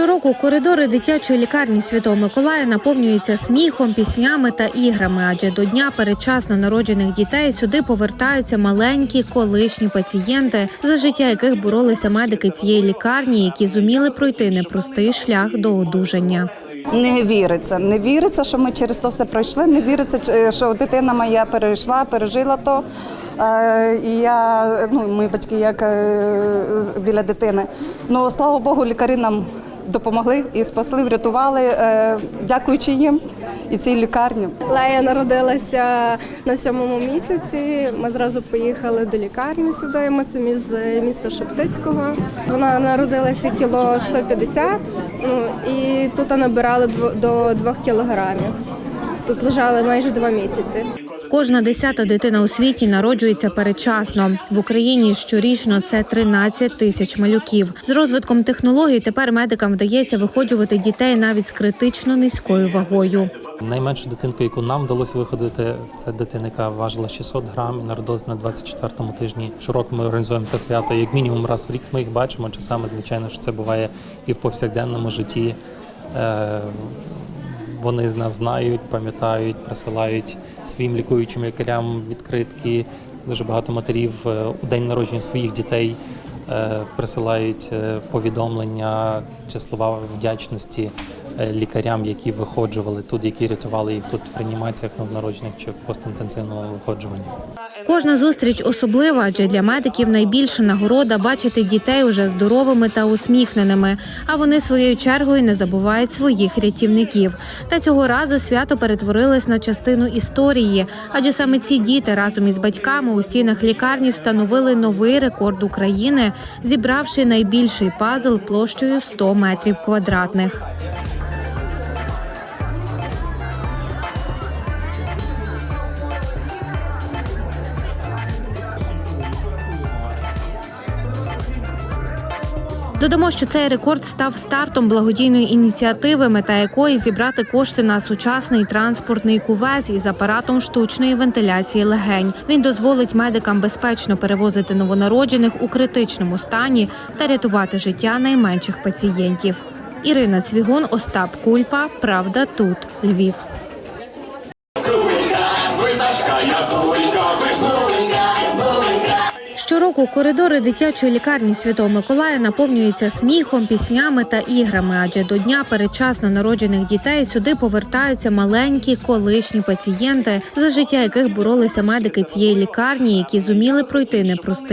Щороку коридори дитячої лікарні Святого Миколая наповнюються сміхом, піснями та іграми. Адже до дня передчасно народжених дітей сюди повертаються маленькі колишні пацієнти, за життя яких боролися медики цієї лікарні, які зуміли пройти непростий шлях до одужання. Не віриться, не віриться, що ми через то все пройшли. Не віриться, що дитина моя перейшла, пережила то. Е, І я, ну, мої батьки як е, біля дитини. Ну, слава Богу, лікарі нам допомогли і спасли, врятували, е, дякуючи їм і цій лікарні. Лея народилася на сьомому місяці. Ми зразу поїхали до лікарні сюди. Ми самі з міста Шептицького. Вона народилася кіло 150, ну і тут набирали до 2 кілограмів. Тут лежали майже два місяці. Кожна десята дитина у світі народжується передчасно. В Україні щорічно це 13 тисяч малюків. З розвитком технологій тепер медикам вдається виходжувати дітей навіть з критично низькою вагою. Найменшу дитинку, яку нам вдалося виходити, це дитина, яка важила 600 грам і народилась на 24-му тижні. Щороку ми організуємо те свято. Як мінімум раз в рік ми їх бачимо. Часами, звичайно, що це буває і в повсякденному житті. Вони з нас знають, пам'ятають, присилають своїм лікуючим лікарям відкритки. Дуже багато матерів е, у день народження своїх дітей е, присилають е, повідомлення чи слова вдячності лікарям, які виходжували тут, які рятували їх тут в реанімаціях новонароджених чи в постінтенсивному виходжуванні. Кожна зустріч особлива, адже для медиків найбільша нагорода бачити дітей уже здоровими та усміхненими. А вони своєю чергою не забувають своїх рятівників. Та цього разу свято перетворилось на частину історії, адже саме ці діти разом із батьками у стінах лікарні встановили новий рекорд України, зібравши найбільший пазл площею 100 метрів квадратних. Додамо, що цей рекорд став стартом благодійної ініціативи, мета якої зібрати кошти на сучасний транспортний кувез із апаратом штучної вентиляції легень. Він дозволить медикам безпечно перевозити новонароджених у критичному стані та рятувати життя найменших пацієнтів. Ірина Цвігун, Остап Кульпа. Правда тут Львів. Щороку коридори дитячої лікарні Святого Миколая наповнюються сміхом, піснями та іграми. Адже до дня передчасно народжених дітей сюди повертаються маленькі колишні пацієнти, за життя яких боролися медики цієї лікарні, які зуміли пройти непростий